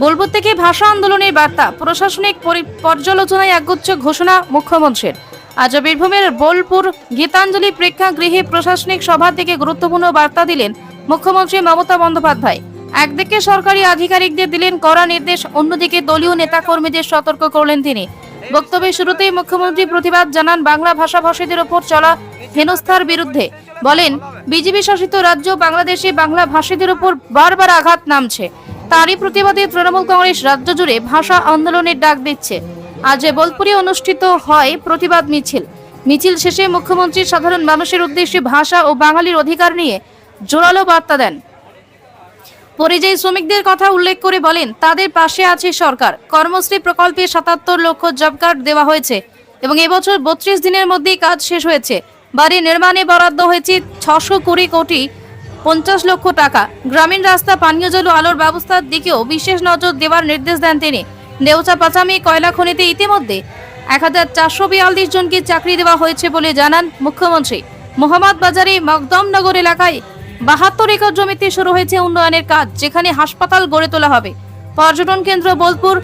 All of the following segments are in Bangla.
বোলপুর থেকে ভাষা আন্দোলনের বার্তা, প্রশাসনিক পরি- পর্যালোচনায় একগুচ্ছ ঘোষণা মুখ্যমন্ত্রীর। আজ বীরভূমের বোলপুর গীতাঞ্জলি প্রেক্ষাগৃহে প্রশাসনিক সভা থেকে গুরুত্বপূর্ণ বার্তা দিলেন মুখ্যমন্ত্রী মমতা বন্দ্যোপাধ্যায়। একদিকে সরকারি আধিকারিকদের দিলেন কড়া নির্দেশ, অন্যদিকে দলীয় নেতাকর্মীদের সতর্ক করলেন তিনি। বক্তব্যের শুরুতেই মুখ্যমন্ত্রী প্রতিবাদ জানান বাংলা ভাষাভাষীদের ওপর চলা হেনস্থার বিরুদ্ধে। বলেন, বিজেপি শাসিত রাজ্য বাংলাদেশে বাংলা ভাষীদের উপর বারবার আঘাত নামছে। তারই প্রতিবাদে তৃণমূল কংগ্রেস রাজ্য জুড়ে ভাষা আন্দোলনের ডাক দিচ্ছে। আজ বোলপুরে অনুষ্ঠিত হয় প্রতিবাদ মিছিল। মিছিল শেষে মুখ্যমন্ত্রী সাধারণ মানুষের উদ্দেশ্যে ভাষা ও বাঙালির অধিকার নিয়ে জোরালো বার্তা দেন। পরিযায়ী শ্রমিকদের কথা উল্লেখ করে বলেন, তাদের পাশে আছে সরকার। কর্মশ্রী প্রকল্পে সাতাত্তর লক্ষ জব কার্ড দেওয়া হয়েছে এবং এবছর বত্রিশ দিনের মধ্যেই কাজ শেষ হয়েছে। বাড়ি নির্মাণে বরাদ্দ হয়েছে ছশো কুড়ি কোটি পঞ্চাশ লক্ষ টাকা। গ্রামীণ রাস্তা, পানীয় জল আলোর ব্যবস্থার দিকেও বিশেষ নজর দেওয়ার নির্দেশ দেন তিনি। দেউচা পাচামি কয়লা খনিতে ইতিমধ্যে এক হাজার চারশো বিয়াল্লিশ জনকে চাকরি দেওয়া হয়েছে বলে জানান মুখ্যমন্ত্রী। মোহাম্মদ বাজারে মকদমনগর এলাকায় বাহাত্তর একর জমিতে শুরু হয়েছে উন্নয়নের কাজ, যেখানে হাসপাতাল গড়ে তোলা হবে। পর্যটন কেন্দ্র বোলপুর,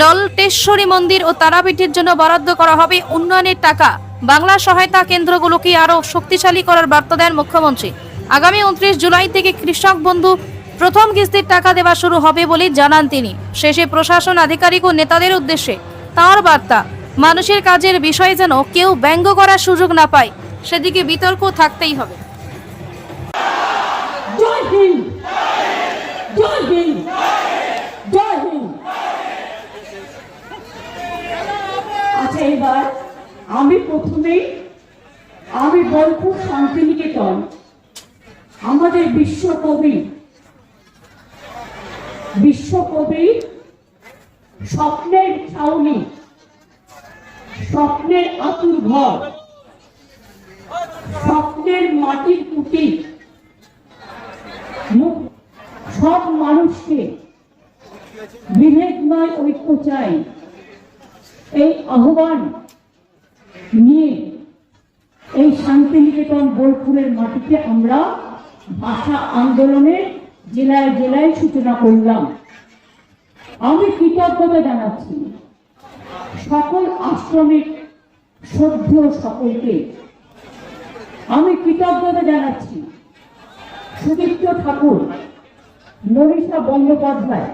নলটেশ্বরী মন্দির ও তারাপীঠের জন্য বরাদ্দ করা হবে উন্নয়নের টাকা। বাংলা সহায়তা কেন্দ্রগুলোকে আরও শক্তিশালী করার বার্তা দেন মুখ্যমন্ত্রী। আগামী উনত্রিশ জুলাই থেকে কৃষক বন্ধু প্রথম কিস্তির টাকা দেওয়া শুরু হবে বলে জানান তিনি। শেষে প্রশাসন আধিকারিক ও নেতাদের উদ্দেশ্যে তার বার্তা, মানুষের কাজের বিষয়ে যেন কেউ ব্যঙ্গ করার সুযোগ না পায়, সেদিকে বিতর্ক থাকতেই হবে। আচ্ছা আমি প্রথমেই, আমি বোলপুর শান্তিনিকেতন আমাদের বিশ্বকবি বিশ্বকবি স্বপ্নের ছাউনি, স্বপ্নের আতুর ঘর, স্বপ্নের মাটির কুটি। সব মানুষকে বিভেদ নয় ঐক্য চাই। এই আহ্বান নিয়ে এই শান্তিনিকেতন বোলপুরের মাটিতে আমরা ভাষা আন্দোলনের জেলায় জেলায় সূচনা করলাম। আমি কৃতজ্ঞতা জানাচ্ছি সকল আশ্রমিক, শ্রদ্ধেয় সকলকে। আমি কৃতজ্ঞতা জানাচ্ছি সুদীপ্ত ঠাকুর মনীষা বন্দ্যোপাধ্যায়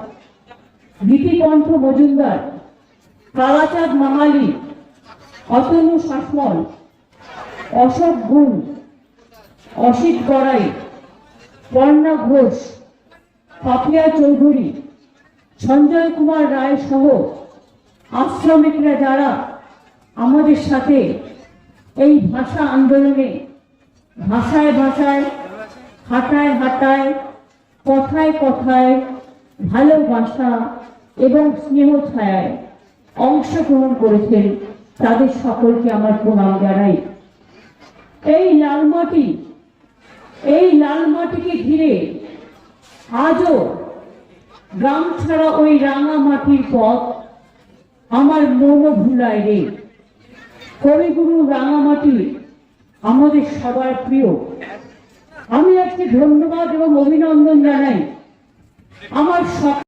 গীতিকণ্ঠ মজুমদার, কালাচাঁদ মাহালি, অতনু শাসমল, অশোক গুণ, অসিত গড়াই পর্ণা ঘোষ, পাপিয়া চৌধুরী, সঞ্জয় কুমার রায় সহ আশ্রমিকরা যারা আমাদের সাথে এই ভাষা আন্দোলনে ভাষায় ভাষায়, হাঁটায় হাঁটায়, কথায় কথায় ভালোবাসা এবং স্নেহ ছায়ায় অংশগ্রহণ করেছেন তাদের সকলকে আমার প্রণাম জানাই। এই লাল মাটি এই লাল মাটিকে ঘিরে আজও গ্রাম ছাড়া ওই রাঙা মাটির পথ আমার মন ভুলায় রে। কবিগুরু রাঙামাটি আমাদের সবার প্রিয়। আমি আজকে ধন্যবাদ এবং অভিনন্দন জানাই। আমার সব